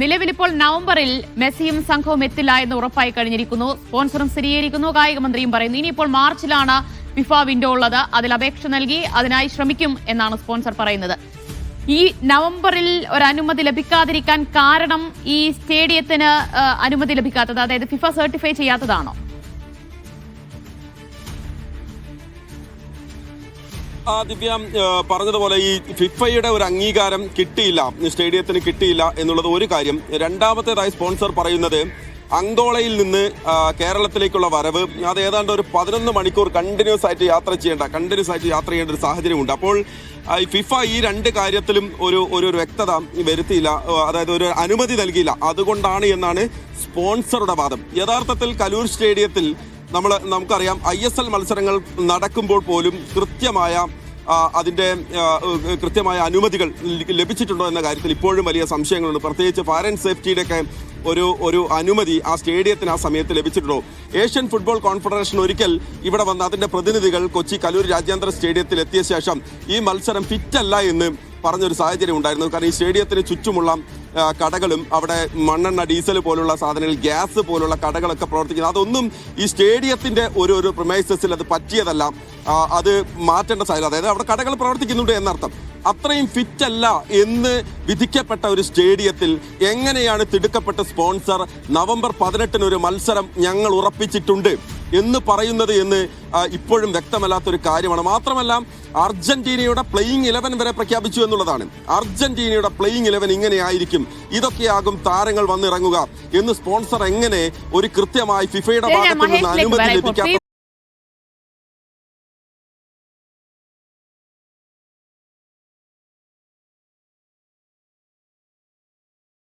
നിലവിലിപ്പോൾ നവംബറിൽ മെസ്സിയും സംഘവും എത്തില്ല എന്ന് ഉറപ്പായി കഴിഞ്ഞിരിക്കുന്നു. സ്പോൺസറും സ്ഥിരീകരിക്കുന്നു. കായിക മന്ത്രിയും പറയുന്നു ഇനിയിപ്പോൾ മാർച്ചിലാണ് ഫിഫ വിൻഡോ ഉള്ളത്. അതിൽ അപേക്ഷ നൽകി അതിനായി ശ്രമിക്കും എന്നാണ് സ്പോൺസർ പറയുന്നത്. ഈ നവംബറിൽ ഒരു അനുമതി ലഭിക്കാതിരിക്കാൻ കാരണം ഈ സ്റ്റേഡിയത്തിന് അനുമതി ലഭിക്കാത്തത് അതായത് ഫിഫ സർട്ടിഫൈ ചെയ്യാത്തതാണോ? ദിവ്യ പറഞ്ഞതുപോലെ ഈ ഫിഫയുടെ ഒരു അംഗീകാരം കിട്ടിയില്ല സ്റ്റേഡിയത്തിന് കിട്ടിയില്ല എന്നുള്ളത് ഒരു കാര്യം. രണ്ടാമത്തേതായി സ്പോൺസർ പറയുന്നത് അങ്കോളയിൽ നിന്ന് കേരളത്തിലേക്കുള്ള വരവ്. അത് ഏതാണ്ട് ഒരു പതിനൊന്ന് മണിക്കൂർ കണ്ടിന്യൂസ് ആയിട്ട് യാത്ര ചെയ്യേണ്ട കണ്ടിന്യൂസ് ആയിട്ട് യാത്ര ചെയ്യേണ്ട ഒരു സാഹചര്യമുണ്ട്. അപ്പോൾ ഈ ഫിഫ ഈ രണ്ട് കാര്യത്തിലും ഒരു ഒരു വ്യക്തത വരുത്തിയില്ല അതായത് ഒരു അനുമതി നൽകിയില്ല. അതുകൊണ്ടാണ് എന്നാണ് സ്പോൺസറുടെ വാദം. യഥാർത്ഥത്തിൽ കലൂർ സ്റ്റേഡിയത്തിൽ നമ്മൾ നമുക്കറിയാം ഐ മത്സരങ്ങൾ നടക്കുമ്പോൾ പോലും കൃത്യമായ ആ, അതിന്റെ കൃത്യമായ അനുമതികൾ ലഭിച്ചിട്ടുണ്ടോ എന്ന കാര്യത്തിൽ ഇപ്പോഴും വലിയ സംശയങ്ങളുണ്ട്. പ്രത്യേകിച്ച് ഫയർ ആൻഡ് സേഫ്റ്റിയുടെ ഒക്കെ ഒരു ഒരു അനുമതി ആ സ്റ്റേഡിയത്തിന് ആ സമയത്ത് ലഭിച്ചിട്ടുണ്ടോ? ഏഷ്യൻ ഫുട്ബോൾ കോൺഫെഡറേഷൻ ഒരിക്കൽ ഇവിടെ വന്ന അതിന്റെ പ്രതിനിധികൾ കൊച്ചി കലൂർ രാജ്യാന്തര സ്റ്റേഡിയത്തിൽ എത്തിയ ശേഷം ഈ മത്സരം ഫിറ്റല്ല എന്ന് പറഞ്ഞൊരു സാഹചര്യം ഉണ്ടായിരുന്നു. കാരണം ഈ സ്റ്റേഡിയത്തിന് ചുറ്റുമുള്ള കടകളും അവിടെ മണ്ണെണ്ണ ഡീസൽ പോലുള്ള സാധനങ്ങൾ ഗ്യാസ് പോലുള്ള കടകളൊക്കെ പ്രവർത്തിക്കുന്നത് അതൊന്നും ഈ സ്റ്റേഡിയത്തിന്റെ ഒരു ഒരു പ്രൊമൈസസിൽ അത് പറ്റിയതല്ല. അത് മാറ്റേണ്ട സാഹചര്യം. അതായത് അവിടെ കടകൾ പ്രവർത്തിക്കുന്നുണ്ട് എന്നർത്ഥം. അത്രയും ഫിറ്റ് അല്ല എന്ന് വിധിക്കപ്പെട്ട ഒരു സ്റ്റേഡിയത്തിൽ എങ്ങനെയാണ് തിടുക്കപ്പെട്ട സ്പോൺസർ നവംബർ പതിനെട്ടിന് ഒരു മത്സരം ഞങ്ങൾ ഉറപ്പിച്ചിട്ടുണ്ട്. എന്ന് പറയുന്നത് എന്ന് ഇപ്പോഴും വ്യക്തമല്ലാത്തൊരു കാര്യമാണ്. മാത്രമല്ല അർജന്റീനയുടെ പ്ലേയിങ് ഇലവൻ വരെ പ്രഖ്യാപിച്ചു എന്നുള്ളതാണ്. അർജന്റീനയുടെ പ്ലേയിങ് ഇലവൻ ഇങ്ങനെയായിരിക്കും. ഇതൊക്കെയാകും താരങ്ങൾ വന്നിറങ്ങുക എന്ന് സ്പോൺസർ എങ്ങനെ ഒരു കൃത്യമായി ഫിഫയുടെ ഭാഗത്തു നിന്ന് അനുമതി ലഭിക്കാത്ത